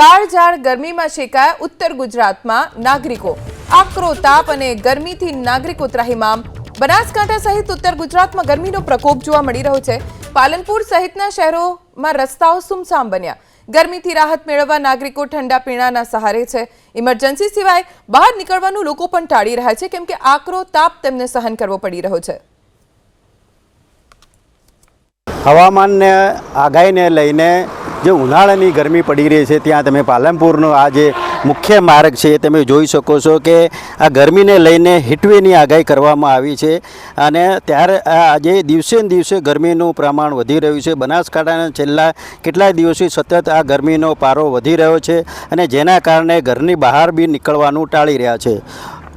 કાળઝાળ ગરમીમાં શેકાયા ઉત્તર ગુજરાતમાં નાગરિકો. આકરો તાપ અને ગરમીથી નાગરિકો ત્રાહિમામ. બનાસકાંઠા સહિત ઉત્તર ગુજરાતમાં ગરમીનો પ્રકોપ જોવા મળી રહ્યો છે. પાલનપુર સહિતના શહેરોમાં રસ્તાઓ સુમસામ બન્યા. ગરમીથી રાહત મેળવવા નાગરિકો ઠંડા પીણાના સહારે છે. ઇમરજન્સી સિવાય બહાર નીકળવાનું લોકો પણ ટાળી રહ્યા છે, કેમ કે આકરો તાપ તેમને સહન કરવો પડી રહ્યો છે. હવામાનને આગાહીને લઈને જે ઉનાળાની ગરમી પડી રહી છે, ત્યાં તમે પાલનપુરનો આ જે મુખ્ય માર્ગ છે, તમે જોઈ શકો છો કે આ ગરમીને લઈને હીટવેની આગાહી કરવામાં આવી છે અને ત્યારે આજે દિવસે ને દિવસે ગરમીનું પ્રમાણ વધી રહ્યું છે. બનાસકાંઠાના છેલ્લા કેટલાય દિવસથી સતત આ ગરમીનો પારો વધી રહ્યો છે અને જેના કારણે ઘરની બહાર બી નીકળવાનું ટાળી રહ્યા છે.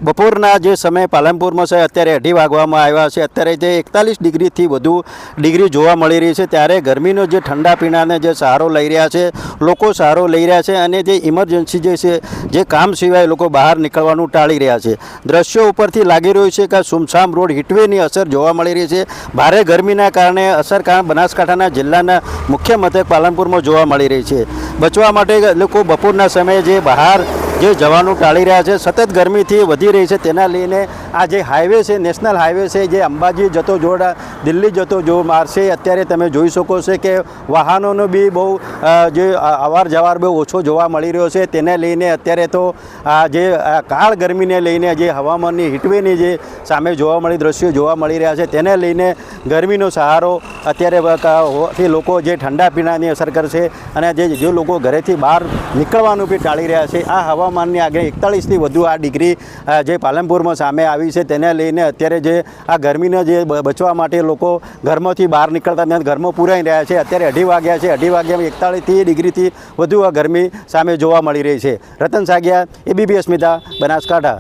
બપોરના જે સમય પાલનપુરમાં છે, અત્યારે અઢી વાગવામાં આવ્યા છે. અત્યારે જે એકતાલીસ ડિગ્રીથી વધુ ડિગ્રી જોવા મળી રહી છે, ત્યારે ગરમીનો જે ઠંડા પીણાને જે સહારો લઈ રહ્યા છે, લોકો સહારો લઈ રહ્યા છે અને જે ઇમરજન્સી જે છે, જે કામ સિવાય લોકો બહાર નીકળવાનું ટાળી રહ્યા છે. દ્રશ્યો ઉપરથી લાગી રહ્યું છે કે સુમસામ રોડ હીટવેની અસર જોવા મળી રહી છે. ભારે ગરમીના કારણે અસર કારણ બનાસકાંઠાના જિલ્લાના મુખ્ય મથક પાલનપુરમાં જોવા મળી રહી છે. બચવા માટે લોકો બપોરના સમયે જે બહાર જે જવાનું ટાળી રહ્યા છે, સતત ગરમીથી વધી રહી છે, તેના લઈને આ જે હાઈવે છે નેશનલ હાઈવે છે, જે અંબાજી જતો જોડા, દિલ્હી જતો જો માર્ગ છે અત્યારે તમે જોઈ શકો છો કે વાહનોનો બી બહુ જે અવાર જવાર બહુ ઓછો જોવા મળી રહ્યો છે, તેને લઈને અત્યારે તો આ જે કાળ ગરમીને લઈને જે હવામાનની હીટવેની જે સામે જોવા મળી, દ્રશ્યો જોવા મળી રહ્યા છે, તેને લઈને ગરમીનો સહારો અત્યારે લોકો જે ઠંડા પીણાની અસર કરશે અને જે જે લોકો ઘરેથી બહાર નીકળવાનું બી ટાળી રહ્યા છે, આ હવામાનની આગળ એકતાળીસથી વધુ આ ડિગ્રી જે પાલનપુરમાં સામે આવી છે, તેને લઈને અત્યારે જે આ ગરમીને જે બચવા માટે લોકો ઘરમાંથી બહાર નીકળતા નથી, ઘરમાં પુરાઈ રહ્યા છે. અત્યારે અઢી વાગ્યા છે, અઢી વાગ્યામાં એકતાળીસથી ડિગ્રીથી વધુ આ ગરમી સામે જોવા મળી રહી છે. રતન સાગિયા, એબીપી અસ્મિતા, બનાસકાંઠા.